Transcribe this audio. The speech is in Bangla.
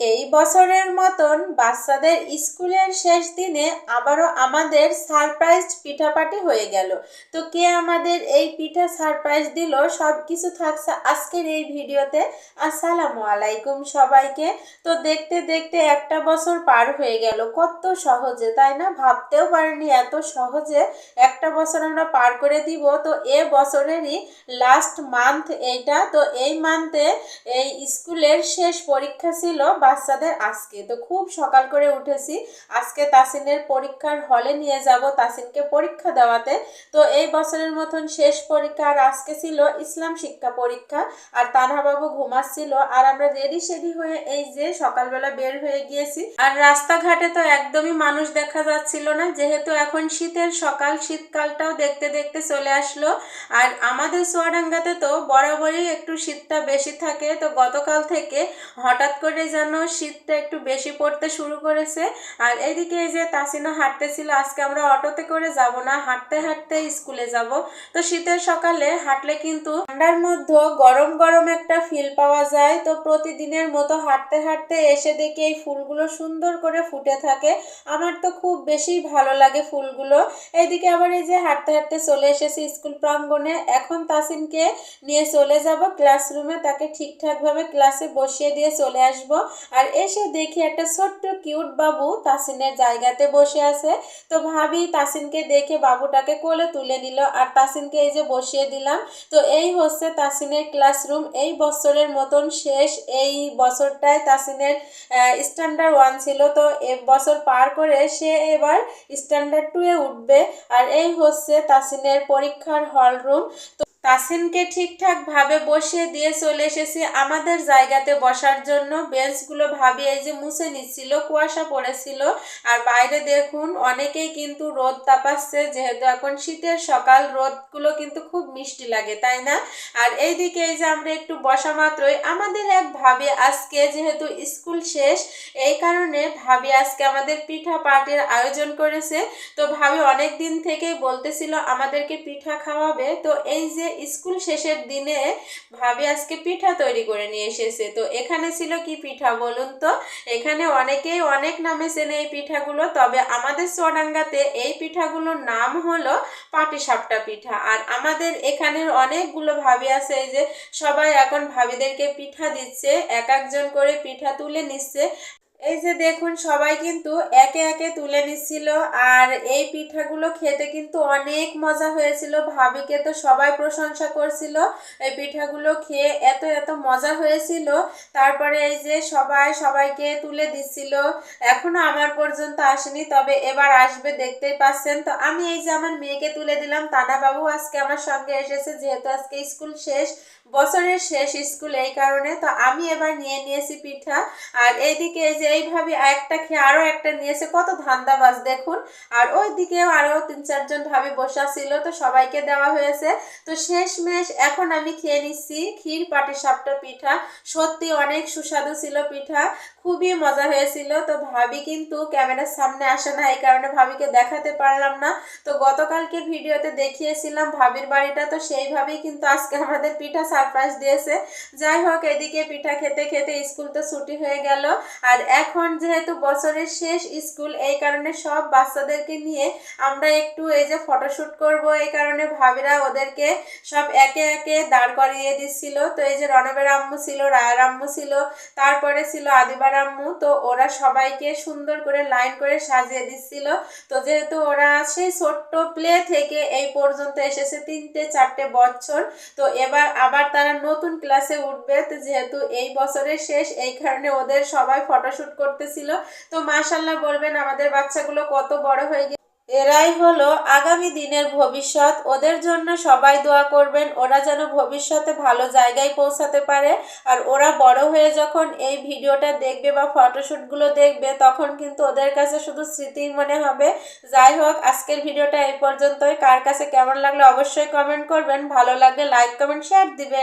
এই বছরের মতন বাচ্চাদের স্কুলের শেষ দিনে আবারও আমাদের সারপ্রাইজ পিঠাপাটি হয়ে গেল। তো কে আমাদের এই পিঠা সারপ্রাইজ দিল সব কিছু থাকছে আজকের এই ভিডিওতে। আসসালামু আলাইকুম সবাইকে। তো দেখতে দেখতে একটা বছর পার হয়ে গেল, কত সহজে, তাই না? ভাবতেও পারিনি এত সহজে একটা বছর আমরা পার করে দিব। তো এ বছরেরই লাস্ট মান্থ এইটা। তো এই মান্থে এই স্কুলের শেষ পরীক্ষা ছিল বাচ্চাদের আজকে। তো খুব সকাল করে উঠেছি। আজকে তাসিনের পরীক্ষার হলে নিয়ে যাব তাসিনকে পরীক্ষা দেওয়াতে। তো এই বছরের মতন শেষ পরীক্ষা আর আজকে ছিল ইসলাম শিক্ষা পরীক্ষা। আর তানহাবাবু ঘুমাচ্ছিল। আর আমরা রেডি সেডি হয়ে এই যে সকালবেলা বের হয়ে গিয়েছি। আর রাস্তাঘাটে তো একদমই মানুষ দেখা যাচ্ছিল না। যেহেতু এখন শীতের সকাল, শীতকালটাও দেখতে দেখতে চলে আসলো। আর আমাদের সোয়াডাঙ্গাতে তো বরাবরই একটু শীতটা বেশি থাকে। তো গতকাল থেকে হঠাৎ করে যেন শীতটা একটু বেশি পড়তে শুরু করেছে। আর এদিকে এই যে তাসিনা হাঁটতেছিল, আজকে আমরা অটোতে করে যাব না, হাঁটতে হাঁটতে স্কুলে যাব। তো শীতের সকালে হাঁটলে কিন্তু ঠান্ডার মধ্যে গরম গরম একটা ফিল পাওয়া যায়। তো প্রতিদিনের মতো হাঁটতে হাঁটতে এসে দেখি এই ফুলগুলো সুন্দর করে ফুটে থাকে। আমার তো খুব বেশি ভালো লাগে ফুলগুলো। এদিকে আবার এই যে হাঁটতে হাঁটতে চলে এসেছি স্কুল প্রাঙ্গণে। এখন তাসিনকে নিয়ে চলে যাব ক্লাসরুমে তাকে ঠিকঠাকভাবে ক্লাসে বসিয়ে দিয়ে চলে আসব। আর এসে দেখি একটা ছোট্ট কিউট বাবু তাসিনের জায়গাতে বসে আছে। তো ভাবি তাসিনকে দেখে বাবুটাকে কোলে তুলে নিল আর তাসিনকে এই যে বসিয়ে দিলাম। তো এই হচ্ছে তাসিনের ক্লাসরুম। এই বছরের মতন শেষ। এই বছরটায় তাসিনের স্ট্যান্ডার্ড ওয়ান ছিল। তো এ বছর পার করে সে এবার স্ট্যান্ডার্ড টুয়ে উঠবে। আর এই হচ্ছে তাসিনের পরীক্ষার হল রুম তো তাসিনকে ঠিকঠাক ভাবে বসিয়ে দিয়ে চলে এসেছি আমাদের জায়গাতে বসার জন্য। বেঞ্চগুলো ভাবি, এই যে মুছে নিচ্ছিল, কুয়াশা পড়েছিল। আর বাইরে দেখুন, অনেকেই কিন্তু রোদ তাপাচ্ছে, যেহেতু এখন শীতের সকাল, রোদগুলো কিন্তু খুব মিষ্টি লাগে, তাই না? আর এইদিকে এই যে আমরা একটু বসা মাত্রই, আমাদের এক ভাবি আজকে যেহেতু স্কুল শেষ, এই কারণে ভাবি আজকে আমাদের পিঠা পার্টির আয়োজন করেছে। তো ভাবি অনেক দিন থেকেই বলতেছিল আমাদেরকে পিঠা খাওয়াবে। তো এই যে স্কুল শেষের দিনে ভাবি আজকে পিঠা তৈরি করে নিয়ে এসেছে। তো এখানে ছিল কি পিঠা বলুন তো? এখানে অনেকেই অনেক নামে চেনে এই পিঠাগুলো, তবে আমাদের চুয়াডাঙ্গাতে এই পিঠাগুলোর নাম হলো পাটিসাপটা পিঠা। আর আমাদের এখানের অনেকগুলো ভাবি আছে, এই যে সবাই এখন ভাবিদেরকে পিঠা দিচ্ছে, এক একজন করে পিঠা তুলে নিচ্ছে। এই যে দেখুন, সবাই কিন্তু একে একে তুলে নিচ্ছিল আর এই পিঠাগুলো খেতে কিন্তু অনেক মজা হয়েছিল। ভাবিকে তো সবাই প্রশংসা করছিল। এই পিঠাগুলো খেয়ে এত এত মজা হয়েছিল। তারপরে এই যে সবাই, সবাইকে তুলে দিচ্ছিল। এখনও আমার পর্যন্ত আসেনি, তবে এবার আসবে, দেখতেই পাচ্ছেন। তো আমি এই যে আমার মেয়েকে তুলে দিলাম বাবু আজকে আমার সঙ্গে এসেছে, যেহেতু আজকে স্কুল শেষ, বছরের শেষ স্কুল এই কারণে। তো আমি এবার নিয়ে নিয়েছি পিঠা। আর এইদিকে এই যে এইভাবে একটা খেয়ে আরও একটা নিয়েছে, কত ধান্দাবাজ দেখুন। আর ওই দিকেও আরও তিন চারজন ভাবে বসা ছিল, তো সবাইকে দেওয়া হয়েছে। তো শেষ মেশ এখন আমি খেয়ে নিচ্ছি ক্ষীর পাটি সাপটা পিঠা। সত্যি অনেক সুস্বাদু ছিল পিঠা, খুবই মজা হয়েছিল। তো ভাবি কিন্তু ক্যামেরার সামনে আসে না, এই কারণে ভাবিকে দেখাতে পারলাম না। তো গতকালকে ভিডিওতে দেখিয়েছিলাম ভাবির বাড়িটা, তো সেইভাবেই কিন্তু আজকে আমাদের পিঠা সারপ্রাইজ দিয়েছে। যাই হোক, এদিকে পিঠা খেতে খেতে স্কুল তো ছুটি হয়ে গেল। আর এখন যেহেতু বছরের শেষ স্কুল, এই কারণে সব বাচ্চাদেরকে নিয়ে আমরা একটু এই যে ফটোশ্যুট করব, এই কারণে ভাবিরা ওদেরকে সব একে একে দাঁড় করিয়ে দিচ্ছিল। তো এই যে রণবের আম্মু ছিল, রায়ের আম্মু ছিল, তারপরে ছিল আদিবার আম্মু। তো ওরা সবাইকে সুন্দর করে লাইন করে সাজিয়ে দিচ্ছিল। তো যেহেতু ওরা সেই ছোট্ট প্লে থেকে এই পর্যন্ত এসেছে তিনটে, চারটে বছর, তো এবার আবার তারা নতুন ক্লাসে উঠবে। তো যেহেতু এই বছরের শেষ, এই কারণে ওদের সবাই ফটোশ্যুট করতেছিল। তো মাশাল্লাহ বলবেন আমাদের বাচ্চাগুলো কত বড় হয়ে গেছে এরাই হলো আগামী দিনের ভবিষ্যৎ। ওদের জন্য সবাই দোয়া করবেন, ওরা যেন ভবিষ্যতে ভালো জায়গায় পৌঁছাতে পারে। আর ওরা বড় হয়ে যখন এই ভিডিওটা দেখবে বা ফটোশ্যুটগুলো দেখবে, তখন কিন্তু ওদের কাছে শুধু স্মৃতিই মনে হবে। যাই হোক, আজকের ভিডিওটা এই পর্যন্তই। কার কাছে কেমন লাগল অবশ্যই কমেন্ট করবেন। ভালো লাগলে লাইক কমেন্ট শেয়ার দিবেন।